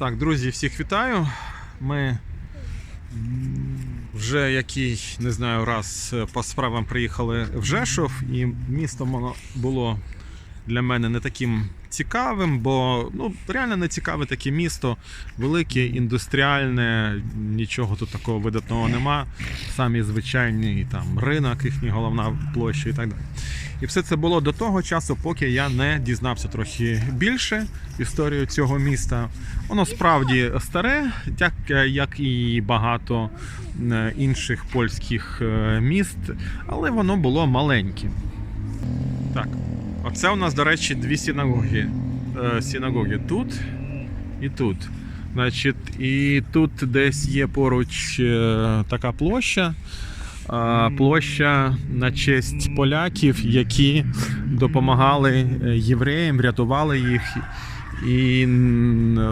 Так, друзі, всіх вітаю. Ми вже який, не знаю, раз е, по справам приїхали в Жешов, і місто воно було для мене не таким цікавим, бо ну, реально не цікаве таке місто, велике, індустріальне, нічого тут такого видатного нема. Самі звичайні там ринок, їхня головна площа і так далі. І все це було до того часу, поки я не дізнався трохи більше історію цього міста. Воно справді старе, так як і багато е, інших польських е, міст, але воно було маленьке. Так, оце у нас, до речі, дві синагоги. Е, Синагоги тут і тут. Значить, і тут десь є поруч така площа. Площа на честь поляків, які допомагали е, євреям, рятували їх і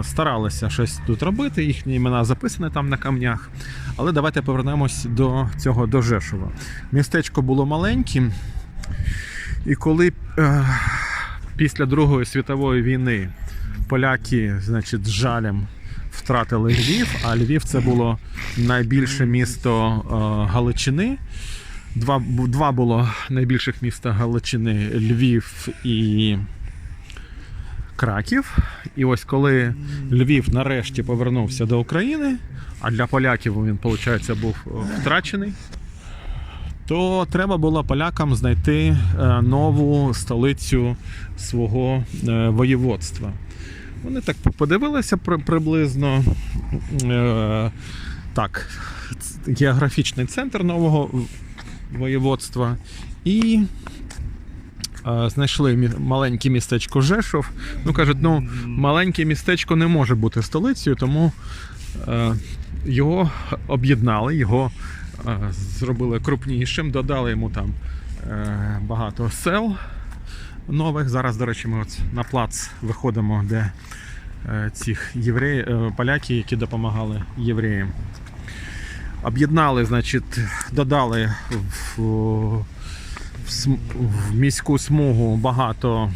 старалися щось тут робити. Їхні імена записані там на камнях. Але давайте повернемось до цього до Жешова. Містечко було маленьким, і коли е, після Другої світової війни поляки, значить, з жалем втратили Львів, а Львів це було найбільше місто е, Галичини. Два, два було найбільших міста Галичини Львів і Краків. І ось коли Львів нарешті повернувся до України, а для поляків він, виходить, був е, втрачений, то треба було полякам знайти е, нову столицю свого воєводства. Вони так подивилися приблизно. е, Так, географічний центр нового воєводства. І е, знайшли маленьке містечко Жешов. Ну кажуть, ну маленьке містечко не може бути столицею, тому е, його об'єднали, його зробили крупнішим, додали йому там багато сел нових. Зараз, до речі, ми от на плац виходимо, де е, цих євреїв, е, поляки, які допомагали євреям. Об'єднали, значить, додали в, в, в міську смугу багато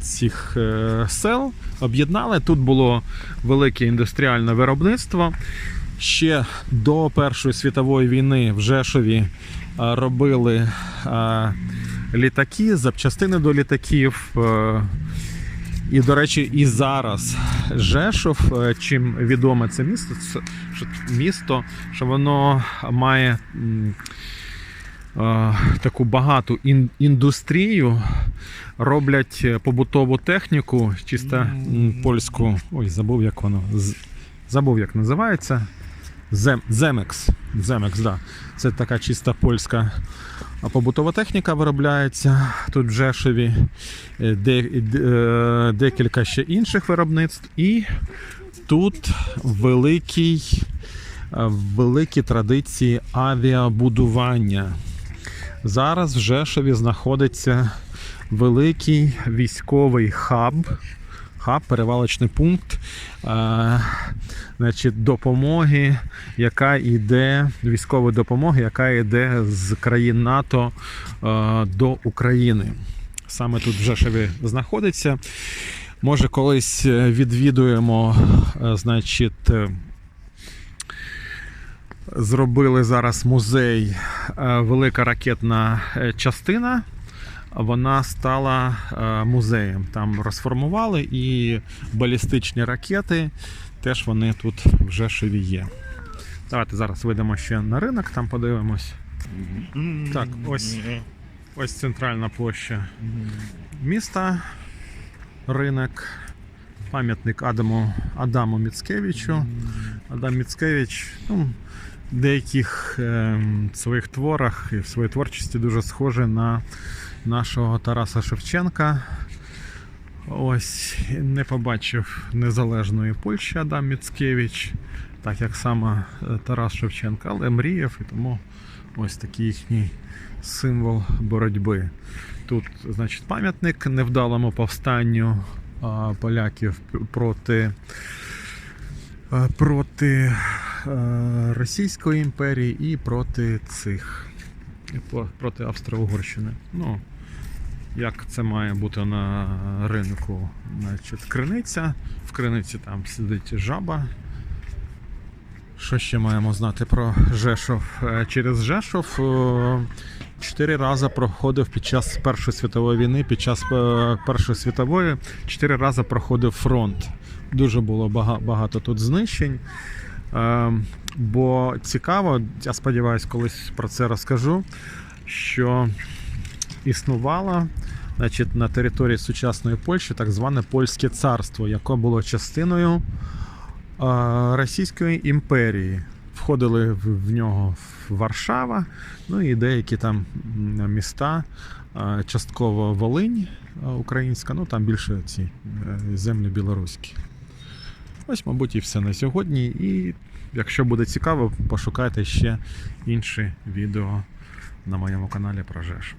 цих е, сел. Об'єднали. Тут було велике індустріальне виробництво. Ще до Першої світової війни в Жешові робили літаки, запчастини до літаків. е, І, до речі, і зараз Жешов, е, чим відоме це місто, що місто, що воно має е, таку багату індустрію, роблять побутову техніку, чисто польську. Ой, забув, як воно. Забув, як називається. Зем, Земекс. Земекс, да. Це така чиста польська побутова техніка виробляється тут в Жешеві, Е, де, де- е, декілька ще інших виробництв. І тут великий, е, великі традиції авіабудування. Зараз в Жешеві знаходиться великий військовий хаб. Хаб, перевалочний пункт значить, допомоги, яка йде, військової допомоги, яка йде з країн НАТО е, до України. Саме тут в Жешеві знаходиться. Може, колись е, відвідуємо, е, значить, зробили зараз музей велика ракетна частина. Вона стала музеєм. Там розформували і балістичні ракети. Теж вони тут в Жешеві є. Давайте зараз вийдемо ще на ринок, там подивимось. Так, ось, ось центральна площа міста, ринок, пам'ятник Адаму, Адаму Міцкевичу. Адам Міцкевич ну, в деяких ем, своїх творах і в своїй творчості дуже схожий на нашого Тараса Шевченка. Ось не побачив незалежної Польщі Адам Міцкевич, так як саме е, Тарас Шевченко, але мріяв і тому ось такий їхній символ боротьби. Тут, значить, пам'ятник невдалому повстанню поляків проти, проти Російської імперії і проти цих проти Австро-Угорщини. Ну, як це має бути на ринку. Значить, криниця. В криниці там сидить жаба. Що ще маємо знати про Жешов? Е, Через Жешов е, чотири рази проходив під час Першої світової війни, під час е, Першої світової чотири рази проходив фронт. Дуже було багато тут знищень. Бо цікаво, я сподіваюся, колись про це розкажу, що існувало значить, на території сучасної Польщі так зване Польське царство, яке було частиною Російської імперії. Входили в, нього Варшава, ну і деякі там міста, частково Волинь українська, ну там більше ці е, землі білоруські. Ось, мабуть, і все на сьогодні. І якщо буде цікаво, пошукайте ще інші відео на моєму каналі про Жешов.